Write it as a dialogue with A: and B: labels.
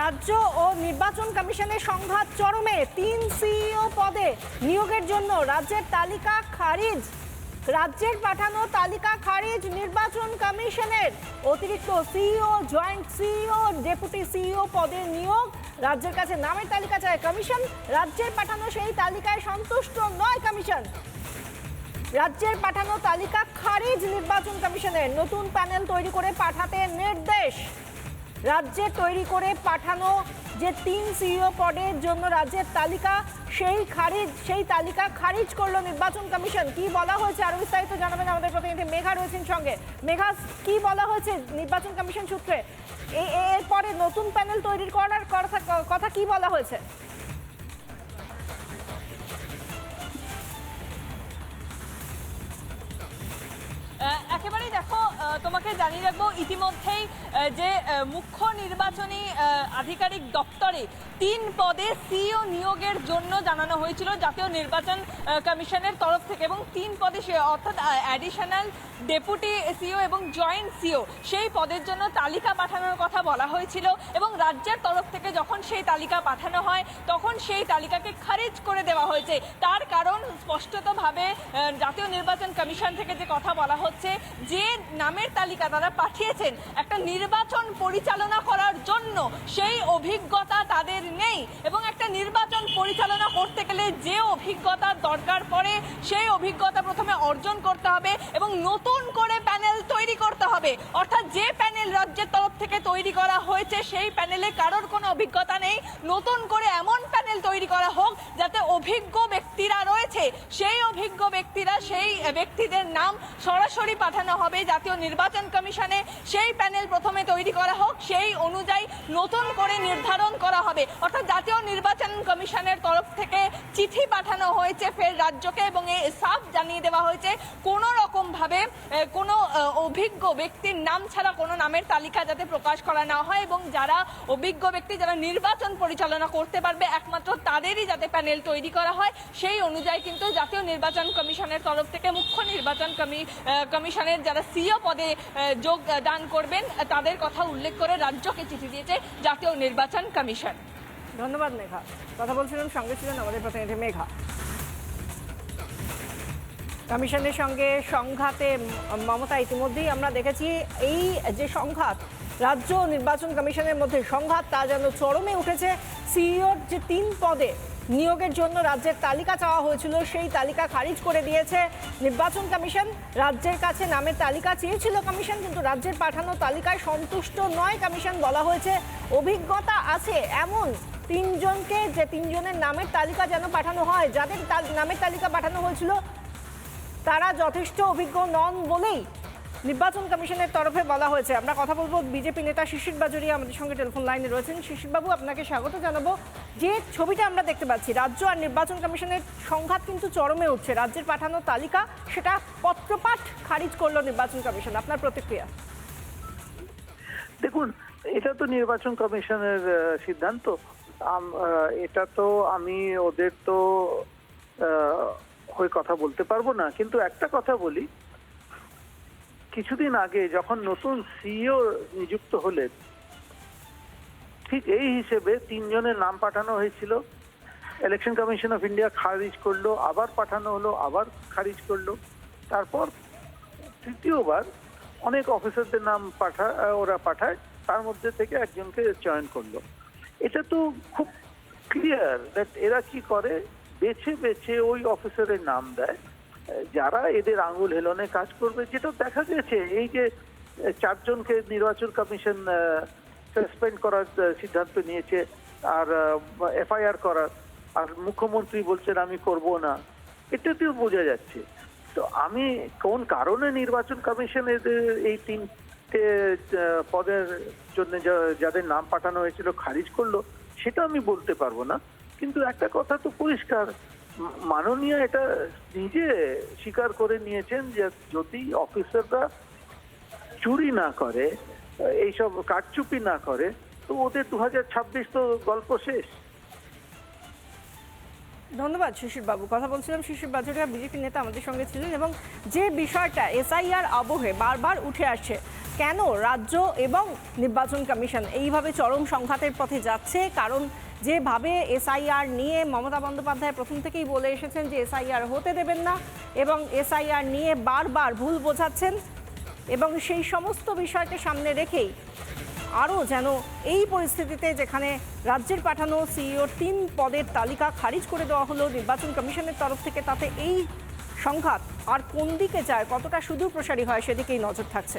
A: রাজ্য ও নির্বাচন কমিশনের সংঘাত চরমে। তিন সিইও পদে নিয়োগের জন্য রাজ্যের তালিকা খারিজ। রাজ্যের পাঠানো তালিকা খারিজ নির্বাচন কমিশনের। অতিরিক্ত CEO, joint CEO, deputy CEO পদের নিয়োগ। রাজ্যের কাছে নামের তালিকা চায় কমিশন। রাজ্যের পাঠানো সেই তালিকায় সন্তুষ্ট নয় কমিশন। রাজ্যের পাঠানো তালিকা খারিজ নির্বাচন কমিশনের। নতুন প্যানেল তৈরি করে পাঠাতে নির্দেশ। রাজ্যে তৈরি করে পাঠানো যে তিন সিইও পদের জন্য রাজ্যের তালিকা সেই খারিজ সেই তালিকা খারিজ করল নির্বাচন কমিশন। কি বলা হয়েছে? আরও বিস্তারিত জানাবেন আমাদের প্রতিনিধি মেঘা রয়েছেন সঙ্গে। মেঘা কি বলা হয়েছে নির্বাচন কমিশন সূত্রে? এরপরে নতুন প্যানেল তৈরি করার কথা- কি বলা হয়েছে?
B: একেবারেই দেখো আহ, তোমাকে জানিয়ে রাখব। ইতিমধ্যেই যে মুখ্য নির্বাচনী আধিকারিক দপ্তরে তিন পদে সিও নিয়োগের জন্য জানানো হয়েছিল জাতীয় নির্বাচন কমিশনের তরফ থেকে এবং তিন পদে সে, অর্থাৎ অ্যাডিশনাল ডেপুটি সিও এবং জয়েন্ট সিও সেই পদের জন্য তালিকা পাঠানোর কথা বলা হয়েছিল এবং রাজ্যের তরফ থেকে যখন সেই তালিকা পাঠানো হয়, তখন সেই তালিকাকে খারিজ করে দেওয়া হয়েছে। তার কারণ স্পষ্টতভাবে জাতীয় নির্বাচন কমিশন থেকে যে কথা বলা হচ্ছে, যে নামের তালিকা তারা পাঠিয়েছেন। একটা নির্বাচন পরিচালনা করার জন্য সেই অভিজ্ঞতা তাদের নেই এবং একটা নির্বাচন পরিচালনা করতে গেলে যে অভিজ্ঞতার দরকার পড়ে, সেই অভিজ্ঞতা প্রথমে অর্জন করতে হবে এবং নতুন করে প্যানেল তৈরি করতে হবে। অর্থাৎ যে প্যানেল রাজ্যের তরফ থেকে তৈরি করা হয়েছে, সেই প্যানেলে কারোর কোনো অভিজ্ঞতা নেই। নতুন করে এমন প্যানেল তৈরি করা হোক যাতে অভিজ্ঞ ব্যক্তিরা রয়েছে। সেই অভিজ্ঞ ব্যক্তিরা, সেই ব্যক্তিদের নাম সরাসরি পাঠানো হবে। জাতীয় নির্বাচন কমিশনে সেই প্যানেল প্রথমে তৈরি করা হোক, সেই অনুযায়ী নতুন করে নির্ধারণ করা হবে। অর্থাৎ জাতীয় নির্বাচন কমিশনের তরফ থেকে চিঠি পাঠানো হয়েছে ফের রাজ্যকে এবং এই সাফ জানিয়ে দেওয়া হয়েছে, কোনো রকমভাবে কোনো অভিজ্ঞ ব্যক্তির নাম ছাড়া কোনো নামের তালিকা যাতে প্রকাশ করা না হয় এবং যারা অভিজ্ঞ ব্যক্তি, যারা নির্বাচন পরিচালনা করতে পারবে, একমাত্র তাদেরই যাতে প্যানেল তৈরি করা হয়, সেই অনুযায়ী কিন্তু জাতীয় নির্বাচন কমিশনের তরফ থেকে মুখ্য নির্বাচন কমি- কমিশনের যারা সিও পদে যোগদান করবেন। তাদের কথা উল্লেখ করে রাজ্যকে চিঠি দিয়েছে জাতীয় নির্বাচন কমিশন।
A: ধন্যবাদ, মেঘা। কথা বলছিলাম সঙ্গে ছিলেন আমাদের প্রতিনিধি মেঘা। কমিশনের সঙ্গে সংঘাতে মমতা ইতিমধ্যেই আমরা দেখেছি, এই যে সংঘাত, রাজ্য নির্বাচন কমিশনের মধ্যে সংঘাত, তা যেন চরমে উঠেছে। সিইওর যে তিন পদে নিয়োগের জন্য রাজ্যের তালিকা চাওয়া হয়েছিল, সেই তালিকা খারিজ করে দিয়েছে নির্বাচন কমিশন। রাজ্যের কাছে নামের তালিকা চেয়েছিল কমিশন, কিন্তু রাজ্যের পাঠানো তালিকায় সন্তুষ্ট নয় কমিশন বলা হয়েছে। অভিজ্ঞতা আছে এমন তিনজনকে যে তিনজনের নামের তালিকা যেন পাঠানো হয়। যাদের নামের তালিকা পাঠানো হয়েছিল, তারা যথেষ্ট অভিজ্ঞ নন বলেই নির্বাচন কমিশনের তরফে বলা হয়েছে। আমরা কথা বলব বিজেপি নেতা শিশির বাজুরিয়া আমাদের সঙ্গে টেলিফোন লাইনে রয়েছেন। শিশিরবাবু আপনাকে স্বাগত জানাব। যে ছবিটা আমরা দেখতে পাচ্ছি, রাজ্য আর নির্বাচন কমিশনের সংঘাত কিন্তু চরমে উঠছে। রাজ্যের পাঠানো তালিকা, সেটা পত্রপাঠ খারিজ করল নির্বাচন কমিশন। আপনার প্রতিক্রিয়া?
C: দেখুন, এটা তো নির্বাচন কমিশনের সিদ্ধান্ত। এটা তো আমি ওদের তো হয়ে কথা বলতে পারব না। কিন্তু একটা কথা বলি কিছুদিন আগে যখন নতুন সিইও নিযুক্ত হলেন, ঠিক এই হিসেবে তিনজনের নাম পাঠানো হয়েছিল। ইলেকশন কমিশন অফ ইন্ডিয়া খারিজ করল, আবার পাঠানো হলো, আবার খারিজ করল। তারপর তৃতীয়বার অনেক অফিসারদের নাম পাঠা, ওরা পাঠায়, তার মধ্যে থেকে একজনকে চয়ন করল। এটা তো খুব ক্লিয়ার দ্যাট এরা কি করে? বেছে বেছে ওই অফিসারের নাম দেয়। যারা এদের আঙুল হেলনে কাজ করবে, যেটা দেখা গেছে, এই যে চারজনকে নির্বাচন কমিশন সাসপেন্ড করার সিদ্ধান্ত নিয়েছে, আর এফআইআর করার, আর মুখ্যমন্ত্রী বলছেন, আমি করব না। এটাতেও বোঝা যাচ্ছে। তো আমি কোন কারণে নির্বাচন কমিশন এদের, এই তিনটে পদের জন্য যাদের নাম পাঠানো হয়েছিল, খারিজ করল, সেটা আমি বলতে পারব না। কিন্তু একটা কথা তো পরিষ্কার মাননীয় এটা নিজে স্বীকার করে নিয়েছেন যে যদি অফিসাররা চুরি না করে, এইসব কারচুপি না করে, তো ওদের দু হাজার ছাব্বিশ তো গল্প শেষ।
A: ধন্যবাদ শিশির বাবু কথা বলছিলাম শিশির বাজুরিয়া বিজেপি নেতা আমাদের সঙ্গে ছিলেন এবং যে বিষয়টা এসআইআর আবহে বারবার উঠে আসছে, কেন রাজ্য এবং নির্বাচন কমিশন এইভাবে চরম সংঘাতের পথে যাচ্ছে? কারণ যেভাবে এসআইআর নিয়ে মমতা বন্দ্যোপাধ্যায় প্রথম থেকেই বলে এসেছেন যে এসআইআর হতে দেবেন না এবং এসআইআর নিয়ে বারবার ভুল বোঝাচ্ছেন এবং সেই সমস্ত বিষয়কে সামনে রেখেই আরও যেন এই পরিস্থিতিতে যেখানে রাজ্যের পাঠানো সিইওর তিন পদের তালিকা খারিজ করে দেওয়া হলো নির্বাচন কমিশনের তরফ থেকে, তাতে এই সংঘাত আর কোন দিকে যায়, কতটা সুদূর প্রসারী হয় সেদিকেই নজর থাকছে।